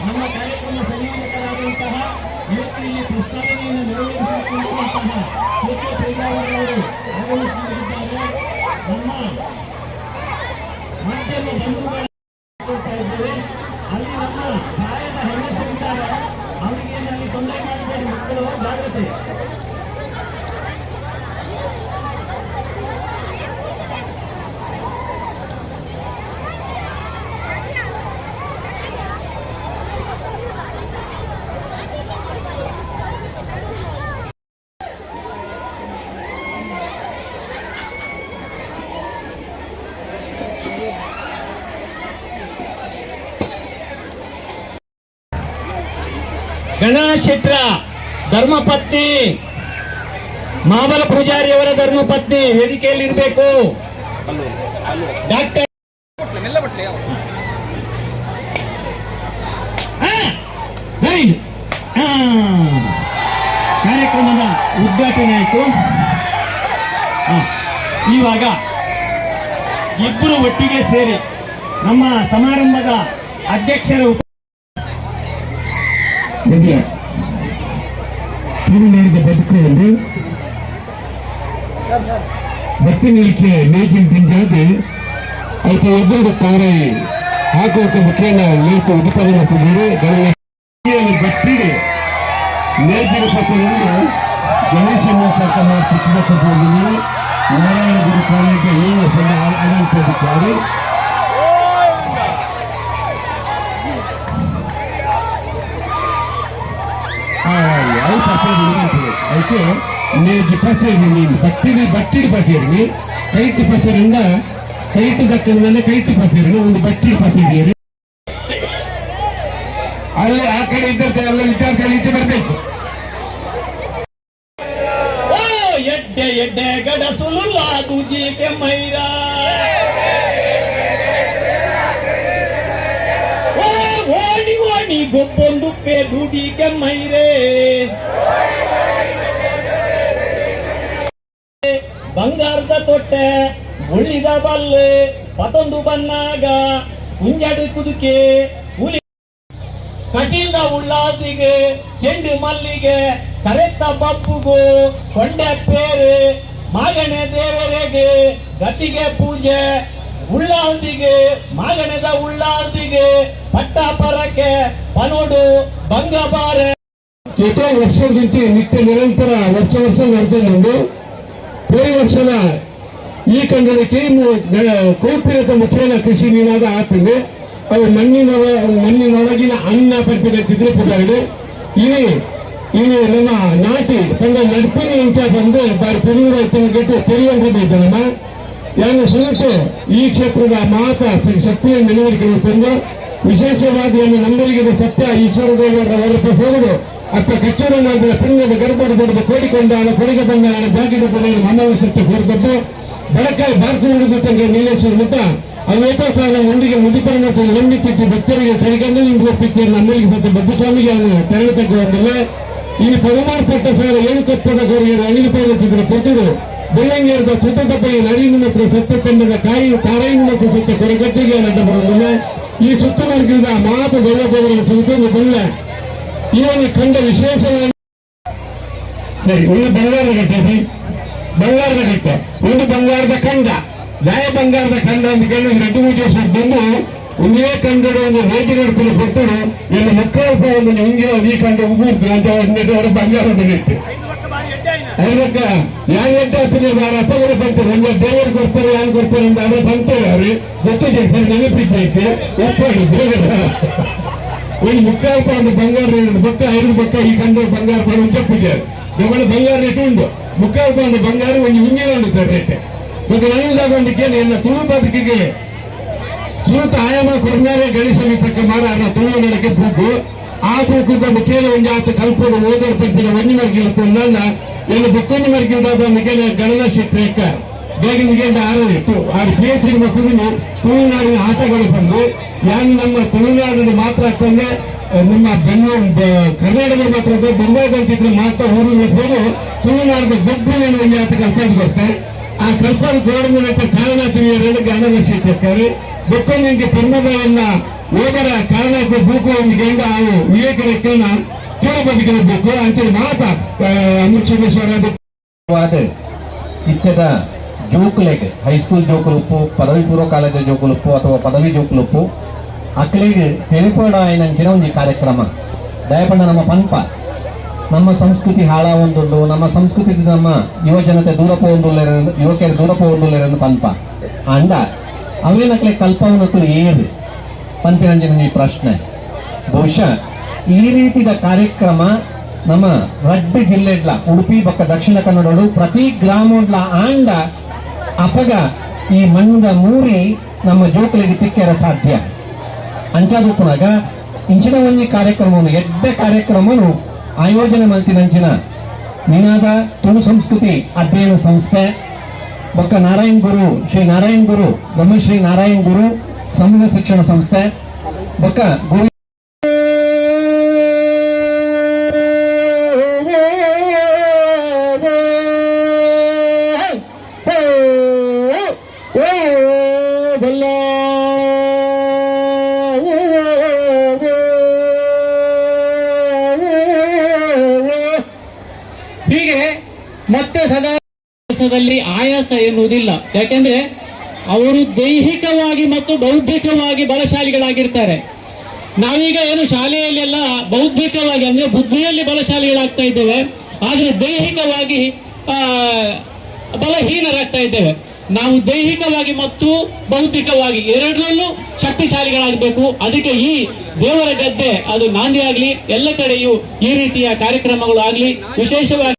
ನಮ್ಮ ಕಾರ್ಯಕ್ರಮ ಇವತ್ತು ನಮ್ಮ ಗಣೇಶ್ ಶೆಟ್ರ ಧರ್ಮಪತ್ನಿ ಮಾಬಲ ಪೂಜಾರಿಯವರ ಧರ್ಮಪತ್ನಿ ವೇದಿಕೆಯಲ್ಲಿ ಇರಬೇಕು ಡಾಕ್ಟರ್ ಕಾರ್ಯಕ್ರಮದ ಉದ್ಘಾಟನೆ ಆಯಿತು. ಇವಾಗ ಇಬ್ಬರು ಒಟ್ಟಿಗೆ ಸೇರಿ ನಮ್ಮ ಸಮಾರಂಭದ ಅಧ್ಯಕ್ಷರ என்ற திருநேர்ந்ததற்கு பக்திகளுக்கு நீக்கம் தின்றது அதுக்கு எவ்வளவு தவறை ஆக்குவதற்கு முக்கியம் நேச உபசரணம் பக்தி ನೇಗಿರುಪಟ್ಟಿರುವ ಗಣೇಶನ ಸರ್ಕಾರ ಪ್ರತಿಭಟನೆಯಲ್ಲಿ ನಾರಾಯಣಗುರು ಕಾಲೇಜು ಏನು ಅದನ್ನು ಕೊಟ್ಟಿದ್ದಾರೆ ಐದು ಪರ್ಸೆಂಟ್ ಉಳಿದಿರ್ತದೆ ಅದಕ್ಕೆ ನೀವು ಡಿಪಾಸಿರಿ ನೀವು ಬಟ್ಟಿನ ಬಟ್ಟಿ ಡಿಪಾಸಿರಿ ಕೈಟು ಪಸರಿಂದ ಕೈಟು ದಕ್ಕದಿಂದಲೇ ಕೈಟಿ ಪಸರಿ ಒಂದು ಬಟ್ಟಿ ಪಸರಿ ಅಲ್ಲಿ ಆ ಕಡೆ ಇದ್ದಂತೆ ಎಲ್ಲ ವಿದ್ಯಾರ್ಥಿಗಳು ಇದ್ದು ಬರಬೇಕು. ಎಡ್ಡೆ ಎಡ್ಡೆ ಗಡಸುಲು ಲಾಗುಜಿ ಕೆಮ್ಮೈರಾ ಗೊಬ್ಬೊಂದು ಪೇ ದುಡಿ ಕೆಮ್ಮೈರೆ ಬಂಗಾರದ ತೊಟ್ಟೆ ಉಳ್ಳಿದ ಬಲ್ಲೆ ಪತೊಂದು ಬನ್ನಾಗ ಕುಂಜಡು ಕುದುಕೆ ಹುಲಿ ಕಟೀಲ್ದ ಉಳ್ಳಾದಿಗೆ ಚೆಂಡು ಮಲ್ಲಿಗೆ ಕರೆತ್ತ ಬಪ್ಪುಗು ಕೊಂಡೆ ಪೇರು ಮಾಗಣೆ ದೇವರಿಗೆ ಗತಿಗೆ ಪೂಜೆ ಉಳ್ಳಾಲ್ದಿಗೆ ಮಾಗಣದ ಉಳ್ಳಾಲ್ದಿಗೆ ಪಟ್ಟಾಪರಕ್ಕೆ ಪನೋಡು ಬಂಗಬಾರೆ. ಜೊತೆ ವರ್ಷದಿಂದ ನಿತ್ಯ ನಿರಂತರ ವರ್ಷ ವರ್ಷ ನಡೆದುಕೊಂಡು ಪ್ರತಿ ವರ್ಷದ ಈ ಕಂಡಕ್ಕೆ ಕೌಪಿರತ ಮುಖೇನ ಕೃಷಿ ನೀನಾದ ಆಗ್ತದೆ. ಅವು ಮಣ್ಣಿನ ಮಣ್ಣಿನೊಳಗಿನ ಅನ್ನ ಪರ್ಪಿಡುತ್ತಿದ್ರೆ ಪುಟಾಡು ಇಲ್ಲಿ ಇಲ್ಲಿ ನಮ್ಮ ನಾಟಿ ತಂದ ನಡ್ಪಿನ ಇಂಚ ಬಂದು ಬಾರಿ ಪುನೂರ ಗಟ್ಟು ತೆರೆಯುವಂತ ನಮ್ಮ ಯಾಕೆ ಸುಲಭ ಈ ಕ್ಷೇತ್ರದ ಮಾತ ಶಕ್ತಿಯ ನೆನವರಿಕೆ ತಂದು ವಿಶೇಷವಾಗಿ ಏನು ನಂಬಲಿಗಿದ ಸತ್ಯ ಈಶ್ವರ ದೇವರ ಹೊರಪಡಿಸುವುದು ಅತ್ತ ಕಚ್ಚೂರ ಮಾಡಿದ ಪಿಂಗದ ಗರ್ಭದ ಬಡದು ಕೋಡಿಕೊಂಡ ಕೊಡುಗೆ ಬಂದ ಬಾಗಿದ ಪಡೆಯಲು ಮನ್ನವ ಸತ್ಯ ಕೋರಿದದ್ದು ಬಡಕಾಯಿ ಭಾರತ ಹಿಡಿದು ತಂಗೆ ನೀಲೇಶ್ವರ ಮುಟ್ಟ ಅನೇಕ ಸಾಲ ಒಂದಿಗೆ ಮುದಿಪರಣ ನಂಬಿಚಿಟ್ಟು ಭಕ್ತರಿಗೆ ಕೈಗಂಡು ನಿಂತು ಒಪ್ಪಿತ್ತು ನಮ್ಮಲ್ಲಿಗೆ ಸತ್ಯ ಬಬ್ಬಸ್ವಾಮಿಗೆ ಅವನು ತೆರಳು ತಗ್ಗುವಂತಿಲ್ಲ ಇನ್ನು ಪರಮಾರ್ಪಟ್ಟ ಸಾಲ ಏನು ಕಪ್ಪದ ಕೋರಿಗೆ ಅಣಿಲು ಪೈಲತ್ತಿದ್ರು ಕೊಟ್ಟರು ಬೆಳ್ಳಂಗೇರದ ಸುತ್ತದಪ್ಪೈ ನರಿನ ಹತ್ರ ಸತ್ಯ ತಂಡದ ಕಾಯಿ ತಾರಾಯಿನ ಹತ್ರ ಸತ್ಯ ಕೊರಗಟ್ಟಿಗೆ ಅಡ್ಡ ಬರೋದಿಲ್ಲ ಈ ಸುತ್ತಮರ್ಗದ ಮಾತ ದೈವದೇವರನ್ನು ಸುತ್ತೊಂದು ಬಲ್ಲ ಇವನು ಕಂಡ ವಿಶೇಷವಾಗಿ ಸರಿ ಒಂದು ಬಂಗಾರದ ಗಟ್ಟೆ ಬಂಗಾರದ ಗಟ್ಟೆ ಒಂದು ಬಂಗಾರದ ಕಂಡ ದಾಯ ಬಂಗಾರದ ಕಂಡ ಅಂತ ಕೇಳಿ ರೆಡ್ಡಿ ಮೂಜಿ ವರ್ಷ ಬಂದು ಒಂದೇ ಕಂಡದ ಒಂದು ರೇಜಿ ನಡ್ಕೊಂಡು ಕೊಟ್ಟರು ಎಲ್ಲ ಮಕ್ಕಳ ಒಂದು ಹಿಂಗೆ ಈ ಕಂಡ ಉಗುರ್ತಾರೆ ಅಂತ ಒಂದೆರಡು ಅವರ ಯಾನ್ ಎಂಟ ಹಾಕ್ತಿದ್ರು ಅವ್ರ ಅಪ್ಪಗಳು ಬಂತಾರೆ ಒಂದು ದೇವರು ಕೊಡ್ತಾರೆ, ಯಾರು ಕೊಡ್ತಾರೆ ಅಂತ ಅವ್ರು ಬಂತಾರೆ ಅವ್ರಿ. ಗೊತ್ತಿದೆ ಸರ್ ನೆನಪಿದ್ದೈತೆ ಒಪ್ಪಾಡು, ದೇವರ. ಒಂದು ಮುಕ್ಕಾಲ್ಪ ಒಂದು ಬಂಗಾರ ಬೊಕ್ಕ, ಐದು ಬೊಕ್ಕ, ಈ ಕಂಡು ಬಂಗಾರ ಪಾಂಡು ಒಂಚ ಪೂಜೆ ನಮ್ಮ ಬಂಗಾರ ರೇಟ್ ಉಂಟು. ಮುಕ್ಕಾಲ್ಪ ಒಂದು ಬಂಗಾರ, ಒಂದು ಹಿಂಗಿನ ಉಂಟು ಸರ್ ರೇಟ್. ನನ್ನ ನನ್ನದಾಗೊಂಡಿಗೆ ಎನ್ನ ತುಳು ಬದುಕಿಗೆ ತುಳುತ ಆಯಾಮ ಕೊರ್ನಾರೆ ಗಣೇಶ ಮೀಸಕ್ಕೆ ಮಾರಾರ ತುಳು ನಡಕೆ ಬೂಕು ಆ ಬೂಕು ಕೇಳಿ, ಒಂದು ಆತ ಕಲ್ಪದ ಓದೋರ್ ಒಂಜಿ ಮರ್ಗಿಲ್ ಕೊಂಡನ್ನ ಎಲ್ಲ ಬುಕ್ಕೊಂದು ಮರ್ಗಿಲ್ದಾದ ಮಿಗನ ಗಣನ ಶಿಟ್ರೇಕ ಬೇಗ ನಿಗೇಂದ ಆರದಿತ್ತು ಆ ಪಿ ಎಚ್ ಡಿ ಮಕ್ಕಳಿಗೆ ತುಳುನಾಡಿನ ಆಟಗಳು ಬಂದು ಯಾನ್ ನಮ್ಮ ತುಳುನಾಡಿನ ಮಾತ್ರ ಹಾಕೊಂಡೆ ನಮ್ಮ ಬೆನ್ನು ಕರ್ನಾಟಕದ ಮಾತ್ರ ಬೆಂಗಳೂರು ಮಾತ್ರ ಊರಿಗೆ ಹೋಗಿ ತುಳುನಾಡಿನ ಗೊಬ್ಬರ ಒಂದು ಆಟ ಕಲ್ಪನೆ ಬರುತ್ತೆ. ಆ ಕಲ್ಪನೆ ಗೋಡಂಬಿ ಕಾರಣ ತಿಳಿಯೋದ್ರಲ್ಲಿ ಗಣನ ಶಿಟ್ರೇಕಾರೆ ಬೊಕ್ಕೊಂದಿಂಗೆ ಪನ್ನದನ್ನ ಓದರ ಕಾರಣಕ್ಕೆ ಬೂಕು ಒಂದು ಗಂಡ ಅವು ವಿವೇಕರಕ್ಕಿನ ಕೇಳ ಬದುಕಿರಬೇಕು ಅಂತೇಳಿ ಮಾತ ಅಮೃತೇಶ್ವರ ಇತ್ಯದ ಜೋಕುಲೆಗೆ ಹೈಸ್ಕೂಲ್ ಜೋಕುಲುಪ್ಪು ಪದವಿ ಪೂರ್ವ ಕಾಲೇಜು ಜೋಕುಲುಪ್ಪು ಅಥವಾ ಪದವಿ ಜೋಕುಲುಪ್ಪು ಅಕ್ಕಳಿಗೆ ತಿಳಿಪೋಣ ಏನಂಚಿನ ಒಂದು ಕಾರ್ಯಕ್ರಮ. ದಯಪಂಡ ನಮ್ಮ ಪಂಪ ನಮ್ಮ ಸಂಸ್ಕೃತಿ ಹಾಳಾವೊಂದುಂಡು ನಮ್ಮ ಸಂಸ್ಕೃತಿ ನಮ್ಮ ಯುವಜನತೆ ದೂರ ಒಂದು ಯುವಕರು ದೂರ ಹೋಗುವುದಿಲ್ಲ ಪಂಪ ಅಂಡ ಅವೇನಕ್ಲೆ ಕಲ್ಪವನಕ್ಕಲು ಏರು? ಪಂಪಿನಂಜಿನ ಈ ಪ್ರಶ್ನೆ. ಬಹುಶಃ ಈ ರೀತಿಯ ಕಾರ್ಯಕ್ರಮ ನಮ್ಮ ರಡ್ಡಿ ಜಿಲ್ಲೆಡ್ಲ ಉಡುಪಿ ಪಕ್ಕ ದಕ್ಷಿಣ ಕನ್ನಡಡು ಪ್ರತಿ ಗ್ರಾಮಡ್ಲ ಆಂಡ ಅಪಗ ಈ ಮಣ್ಣದ ಮೂರಿ ನಮ್ಮ ಜೋಕಲಿಗೆ ತಿಕ್ಕೆರ ಸಾಧ್ಯ. ಅಂಚಾದುಪ್ಪನಾಗ ಇಂಚಿನ ಒಂಜಿ ಕಾರ್ಯಕ್ರಮವನ್ನು, ಎಡ್ಡ ಕಾರ್ಯಕ್ರಮನು ಆಯೋಜನೆ ಮಾಡ್ತಿನಂಚಿನ ನಿನಾದ ತುಳು ಸಂಸ್ಕೃತಿ ಅಧ್ಯಯನ ಸಂಸ್ಥೆ, ಬೊಕ್ಕ ನಾರಾಯಣ್ ಗುರು, ಶ್ರೀ ನಾರಾಯಣ್ ಗುರು, ಬ್ರಹ್ಮಶ್ರೀ ನಾರಾಯಣ್ ಗುರು ಸಮೂಹ ಶಿಕ್ಷಣ ಸಂಸ್ಥೆ, ಬೊಕ್ಕ ಗುರು ಮತ್ತೆ ಸದಾ ಆಯಾಸ ಎನ್ನುವುದಿಲ್ಲ. ಯಾಕೆಂದ್ರೆ ಅವರು ದೈಹಿಕವಾಗಿ ಮತ್ತು ಬೌದ್ಧಿಕವಾಗಿ ಬಲಶಾಲಿಗಳಾಗಿರ್ತಾರೆ. ನಾವೀಗ ಏನು ಶಾಲೆಯಲ್ಲೆಲ್ಲ ಬೌದ್ಧಿಕವಾಗಿ ಅಂದ್ರೆ ಬುದ್ಧಿಯಲ್ಲಿ ಬಲಶಾಲಿಗಳಾಗ್ತಾ ಇದ್ದೇವೆ. ಆದ್ರೆ ದೈಹಿಕವಾಗಿ ಬಲಹೀನರಾಗ್ತಾ ಇದ್ದೇವೆ. ನಾವು ದೈಹಿಕವಾಗಿ ಮತ್ತು ಬೌದ್ಧಿಕವಾಗಿ ಎರಡರಲ್ಲೂ ಶಕ್ತಿಶಾಲಿಗಳಾಗಬೇಕು. ಅದಕ್ಕೆ ಈ ದೇವರ ಗದ್ದೆ, ಅದು ನಾಂದಿ ಆಗಲಿ, ಎಲ್ಲ ಕಡೆಯೂ ಈ ರೀತಿಯ ಕಾರ್ಯಕ್ರಮಗಳು ಆಗಲಿ, ವಿಶೇಷವಾಗಿ